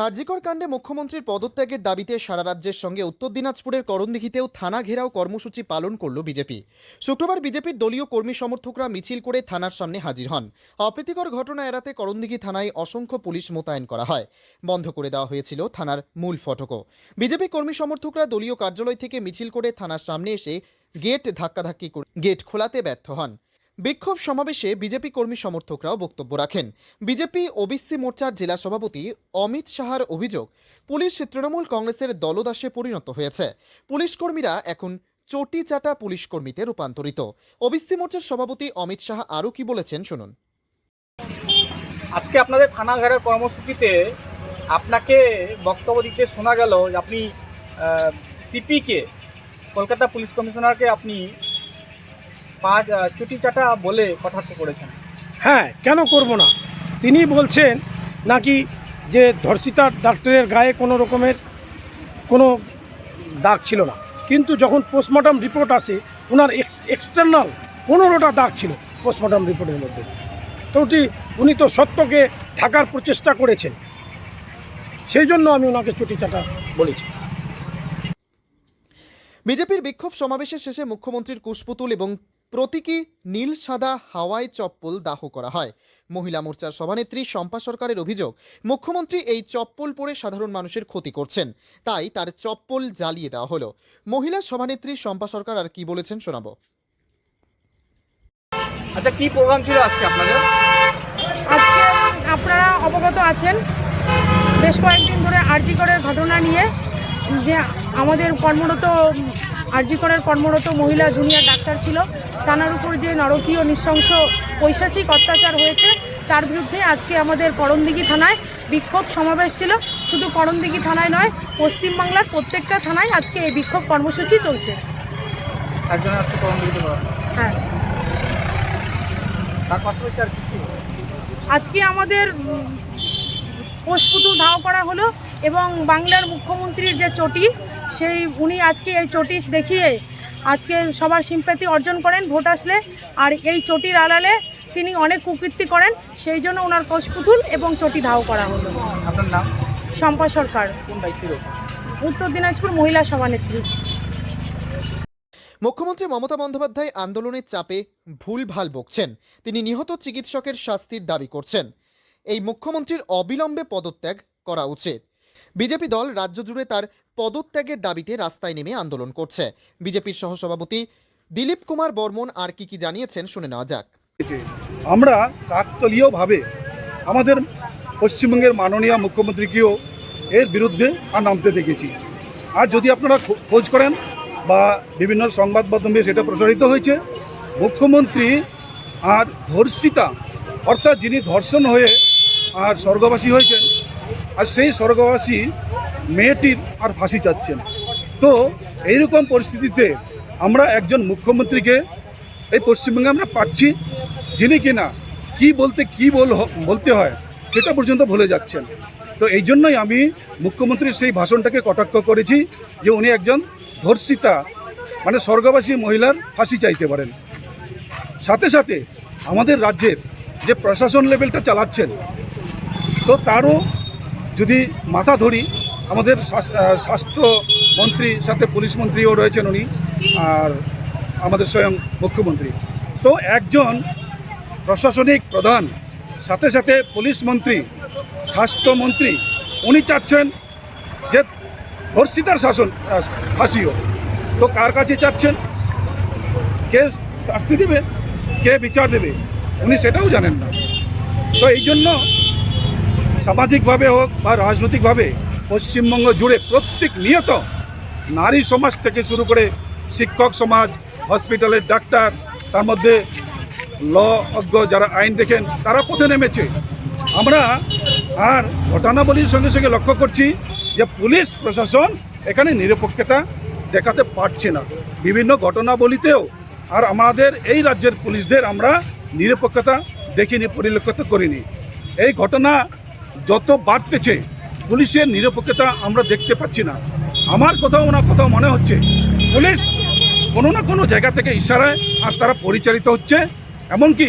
হার্জিকর কাণ্ডে মুখ্যমন্ত্রীর পদত্যাগের দাবিতে সারা রাজ্যের সঙ্গে উত্তর দিনাজপুরের করণদিঘিতেও থানা ঘেরাও কর্মসূচি পালন করল বিজেপি। শুক্রবার বিজেপির দলীয় কর্মী সমর্থকরা মিছিল করে থানার সামনে হাজির হন। অপ্রীতিকর ঘটনা এড়াতে করণদিঘি থানায় অসংখ্য পুলিশ মোতায়েন করা হয়। বন্ধ করে দেওয়া হয়েছিল থানার মূল ফটকও। বিজেপি কর্মী সমর্থকরা দলীয় কার্যালয় থেকে মিছিল করে থানার সামনে এসে গেট ধাক্কাধাক্কি করে গেট খোলাতে ব্যর্থ হন। বিক্ষোভ সমাবেশে বিজেপি কর্মী সমর্থকরাও বক্তব্য রাখেন। বিজেপি, ওবিসি মোর্চার জেলা সভাপতি অমিত সাহার অভিযোগ, পুলিশ তৃণমূল কংগ্রেসের দলদাসে পরিণত হয়েছে। পুলিশ কর্মীরা এখন চটি চাটা পুলিশ কর্মীতে রূপান্তরিত। ওবিসি মোর্চার সভাপতি অমিত সাহা আরও কি বলেছেন শুনুন। আজকে আপনাদের থানা ঘেরার কর্মসূচিতে আপনাকে বক্তব্য দিতে শোনা গেল আপনি সিপিকে কলকাতা পুলিশ কমিশনারকে আপনি পাঁচ চুটি চাটা বলে কটাক্ষ করেছেন। হ্যাঁ কেন করব না? তিনি বলছেন নাকি যে ধর্ষিতার ডাক্তারের গায়ে কোনো রকমের কোনো দাগ ছিল না। কিন্তু যখন পোস্টমর্টম রিপোর্ট আসে ওনার এক্স এক্সটার্নাল পনেরোটা দাগ ছিল পোস্টমর্টম রিপোর্টের মধ্যে। তো ওটি উনি তো সত্যকে ঢাকার প্রচেষ্টা করেছেন। সেই জন্য আমি ওনাকে চুটি চাটা বলেছি। বিজেপির বিক্ষোভ সমাবেশের শেষে মুখ্যমন্ত্রীর কুশপুতুল এবং প্রতীকী নীল সাদা হাওয়াই চপ্পল দাহ করা হয়। মহিলা মোর্চার সভানেত্রী শম্পা সরকারের অভিযোগ মুখ্যমন্ত্রী এই চপ্পল পরে সাধারণ মানুষের ক্ষতি করছেন। তাই তার চপ্পল জ্বালিয়ে দেওয়া হলো। মহিলা সভানেত্রী শম্পা সরকার আর কি বলেছেন শোনাবো। আচ্ছা কি প্রোগ্রাম ছিল আজকে আপনাদের? আজকে আপনারা অবগত আছেন বেশ কয়েকদিন ধরে আরজিকরের ঘটনা নিয়ে যে আমাদের কর্মরত আরজিকরের কর্মরত মহিলা জুনিয়র ডাক্তার ছিল তানার উপর যে নরকীয় নৃশংস পৈশাচিক অত্যাচার হয়েছে তার বিরুদ্ধে আজকে আমাদের করণদিঘি থানায় বিক্ষোভ সমাবেশ ছিল শুধু করণদিঘি থানায় নয় পশ্চিমবাংলার প্রত্যেকটা থানায় আজকে এই বিক্ষোভ কর্মসূচি চলছে। হ্যাঁ? আজকে আমাদের পোষপুতুল ধাও করা হলো এবং বাংলার মুখ্যমন্ত্রীর যে চটি সেই উনি আজকে এই চটি দেখিয়ে আজকে সবার সিম্প্যাথি অর্জন করেন ভোট আসলে। আর এই চটির আড়ালে তিনি অনেক কুকীর্তি করেন সেই জন্য ওনার কোষপুতুল এবং চটি ধাও করা হলো। আপনার নাম? শম্পা সরকার। উত্তর দিনাজপুর মহিলা সভানেত্রী। মুখ্যমন্ত্রী মমতা বন্দ্যোপাধ্যায় আন্দোলনের চাপে ভুলভাল বকছেন। তিনি নিহত চিকিৎসকের শাস্তির দাবি করছেন। এই মুখ্যমন্ত্রীর অবিলম্বে পদত্যাগ করা উচিত। বিজেপি দল রাজ্য জুড়ে তার পদত্যাগের দাবিতে রাস্তায় নেমে আন্দোলন করছে বিজেপির সহসভাপতি দিলীপ কুমার বর্মন আর কি কি জানিয়েছেন শুনে নেওয়া যাক। আমরা কাকতলীয়ভাবে আমাদের পশ্চিমবঙ্গের মাননীয় মুখ্যমন্ত্রীকেও এর বিরুদ্ধে আর নামতে দেখেছি আর যদি আপনারা খোঁজ করেন বা বিভিন্ন সংবাদ মাধ্যমে সেটা প্রসারিত হয়েছে, মুখ্যমন্ত্রী আর ধর্ষিতা, অর্থাৎ যিনি ধর্ষণ হয়ে আর স্বর্গবাসী হয়েছেন, আর সেই স্বর্গবাসী মেয়েটির আর ফাঁসি চাচ্ছেন। তো এইরকম পরিস্থিতিতে আমরা একজন মুখ্যমন্ত্রীকে এই পশ্চিমবঙ্গে আমরা পাচ্ছি, যিনি কিনা কি বলতে কি বল বলতে হয় সেটা পর্যন্ত ভুলে যাচ্ছেন। তো এই জন্যই আমি মুখ্যমন্ত্রীর সেই ভাষণটাকে কটাক্ষ করেছি যে উনি একজন ধর্ষিতা মানে স্বর্গবাসী মহিলার ফাঁসি চাইতে পারেন। সাথে সাথে আমাদের রাজ্যের যে প্রশাসন লেভেলটা চালাচ্ছেন, তো তারও যদি মাথা ধরি আমাদের স্বাস্থ্যমন্ত্রীর সাথে পুলিশ মন্ত্রীও রয়েছেন উনি আর আমাদের স্বয়ং মুখ্যমন্ত্রী। তো একজন প্রশাসনিক প্রধান সাথে সাথে পুলিশ মন্ত্রী স্বাস্থ্যমন্ত্রী উনি চাচ্ছেন যে ধর্ষিতার শাসন আহ, ফাঁসি হোক তো কার কাছে চাচ্ছেন? কে শাস্তি দেবে? কে বিচার দেবে? উনি সেটাও জানেন না। তো এই জন্য সামাজিকভাবে হোক বা রাজনৈতিকভাবে পশ্চিমবঙ্গ জুড়ে প্রত্যেক নিয়ত নারী সমাজ থেকে শুরু করে শিক্ষক সমাজ, হসপিটালের ডাক্তার, তার মধ্যে ল, অজ্ঞ যারা আইন দেখেন, তারা পথে নেমেছে। আমরা আর ঘটনাবলীর সঙ্গে সঙ্গে লক্ষ্য করছি যে পুলিশ প্রশাসন এখানে নিরপেক্ষতা দেখাতে পারছে না। বিভিন্ন ঘটনাবলীতেও আর আমাদের এই রাজ্যের পুলিশদের আমরা নিরপেক্ষতা দেখিনি, পরিলক্ষিত করিনি। এই ঘটনা যত বাড়তেছে পুলিশের নিরপেক্ষতা আমরা দেখতে পাচ্ছি না। আমার কোথাও না, কোথাও মনে হচ্ছে, পুলিশ কোনো না কোনো জায়গা থেকে ইশারায় আর তারা পরিচালিত হচ্ছে। এমনকি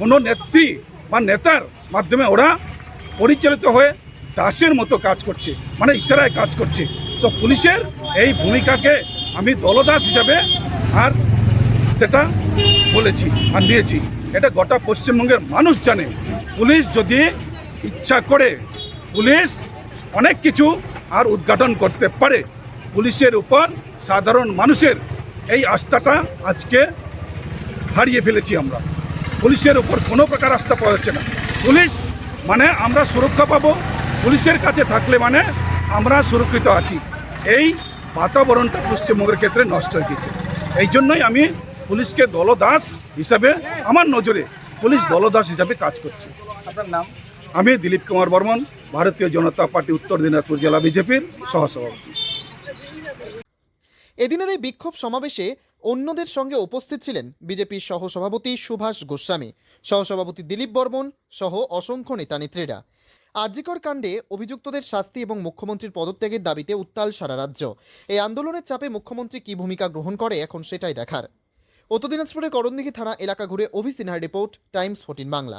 কোনো নেত্রী বা নেতার মাধ্যমে ওরা পরিচালিত হয়ে দাসের মতো কাজ করছে মানে ইশারায় কাজ করছে। তো পুলিশের এই ভূমিকাকে আমি দলদাস হিসাবে আর সেটা বলেছি, আর নিয়েছি এটা গোটা পশ্চিমবঙ্গের মানুষ জানে। পুলিশ যদি ইচ্ছা করে, পুলিশ অনেক কিছু আর উদ্ঘাটন করতে পারে। পুলিশের উপর সাধারণ মানুষের এই আস্থাটা আজকে হারিয়ে ফেলেছি আমরা। পুলিশের উপর কোনো প্রকার আস্থা পাওয়া যাচ্ছে না। পুলিশ মানে আমরা সুরক্ষা পাবো, পুলিশের কাছে থাকলে মানে আমরা সুরক্ষিত আছি। এই বাতাবরণটা পশ্চিমবঙ্গের ক্ষেত্রে নষ্ট হয়ে গেছে। এই জন্যই আমি পুলিশকে দলদাস হিসাবে আমার নজরে পুলিশ দলদাস হিসাবে কাজ করছে। আপনার নাম? আমি দিলীপ কুমার বর্মন, ভারতীয় জনতা পার্টি উত্তর দিনাজপুর জেলা বিজেপির সহসভাপতি। এদিনের এই বিক্ষোভ সমাবেশে অন্যদের সঙ্গে উপস্থিত ছিলেন বিজেপির সহসভাপতি সুভাষ গোস্বামী, সহসভাপতি দিলীপ বর্মন সহ অসংখ্য নেতানেত্রীরা আরজিকর কাণ্ডে অভিযুক্তদের শাস্তি এবং মুখ্যমন্ত্রীর পদত্যাগের দাবিতে উত্তাল সারা রাজ্য। এই আন্দোলনের চাপে মুখ্যমন্ত্রী কী ভূমিকা গ্রহণ করে এখন সেটাই দেখার। উত্তর দিনাজপুরের করণদিঘি থানা এলাকা ঘুরে অভি সিনহার রিপোর্ট, টাইমস ফোর্টিন বাংলা।